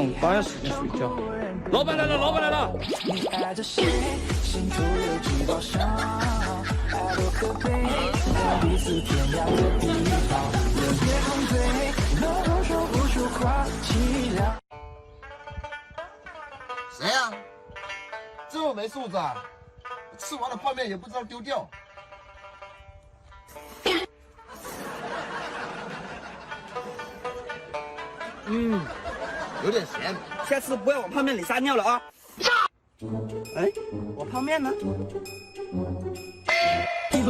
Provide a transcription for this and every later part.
上班时间睡觉。老板来了，老板来了！你爱着谁，心头有几道伤，爱多可悲，让彼此天涯的地方，热烈崩溃，脑中说不出话，凄凉。谁呀、这么没素质啊！吃完了泡面也不知道丢掉。嗯，有点咸。下次不要往泡面里撒尿了啊！哎，我泡面呢？行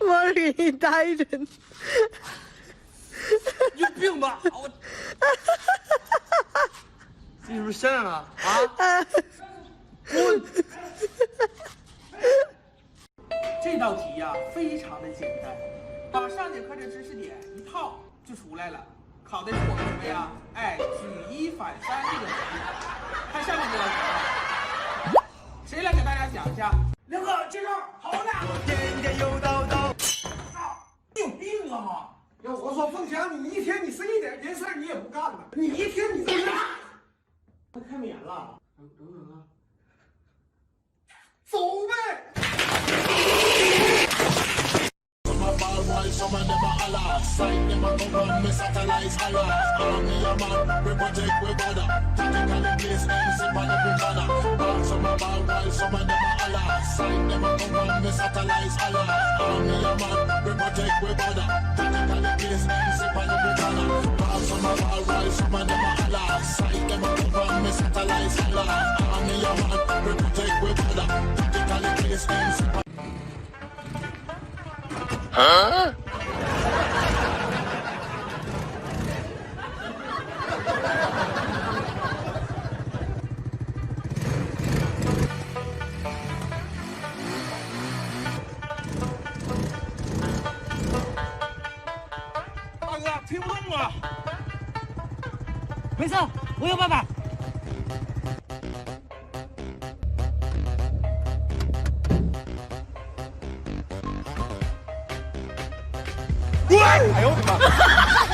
我给你打一针。你有病吧？我，你是不是闲了啊？滚！这道题呀、非常的简单，把上节课的知识点一套就出来了。考的是我们什么呀？哎，举一反三这个能力。看下面这道题啊，谁来给大家讲一下？刘哥，接上，又叨叨。你有病啊！要我说，凤翔，你一天你是一点人事你也不干了，你一天你在干？太免了。等等啊！走呗。Side them a come on, me satellites holla. Army a man, we protect we border. Tactically place MC on every corner. Ball some a ball boy, some of them a holla. Side them a come on, me satellites holla. Army a man, we protect we border. Tactically place MC on 大动了。没事，我有办法。哎呦我的妈！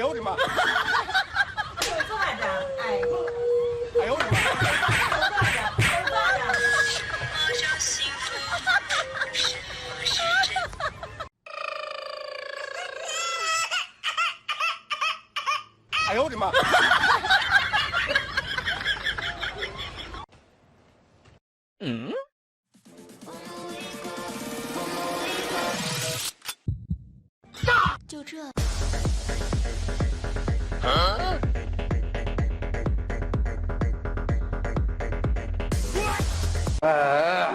呦我的妈！哎呦我的妈！哎呦我的妈！哎呦我的妈！哎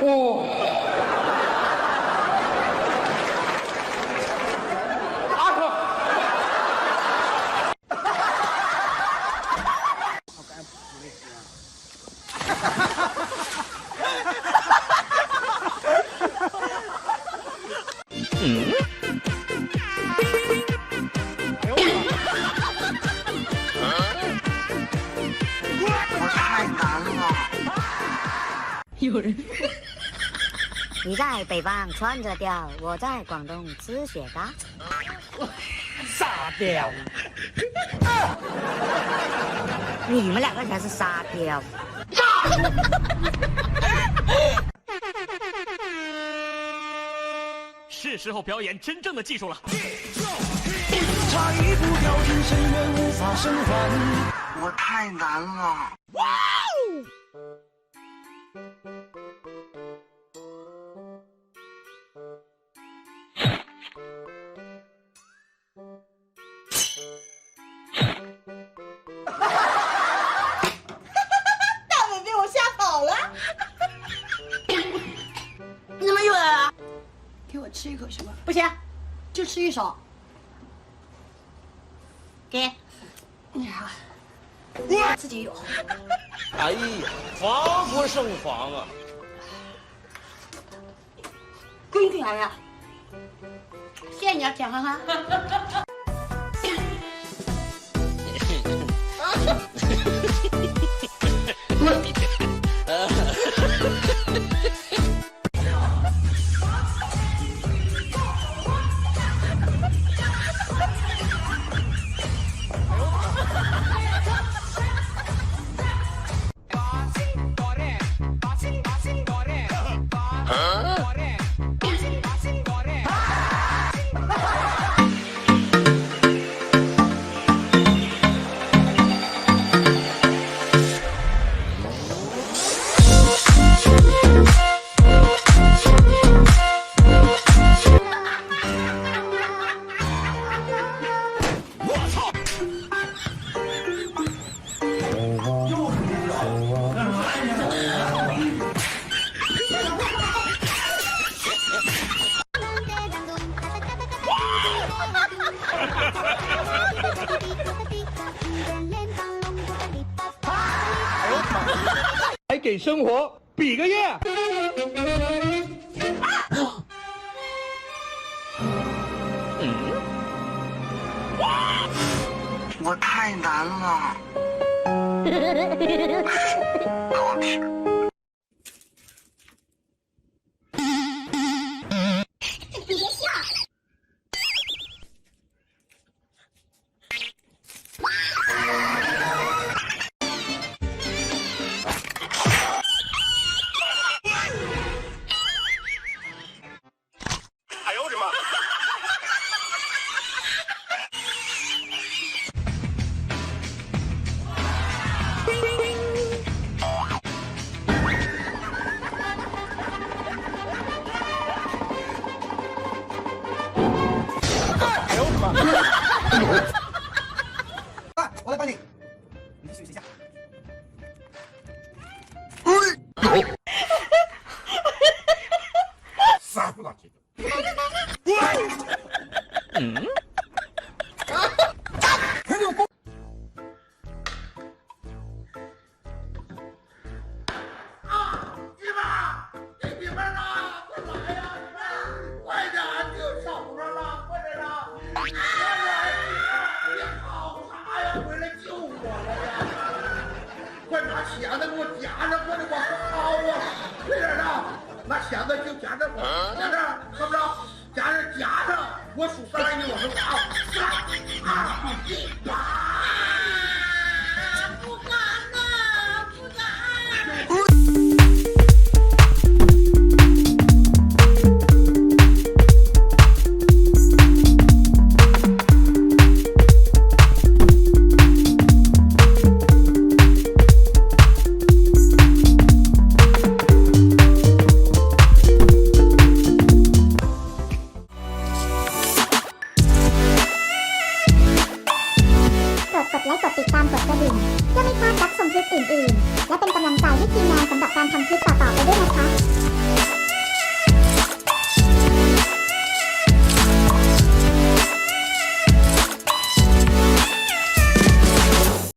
呦你在北方穿着貂，我在广东吃雪糕。傻屌！你们两个才是沙雕。是时候表演真正的技术了。差一步掉进深渊，无法生还。我太难了。大吃一口行吗？不行，就吃一勺。给。哎呀，自己有。哎呀，防不胜防啊！给你干呀？谢谢你啊，田憨憨。给生活比个耶！我太难了。哎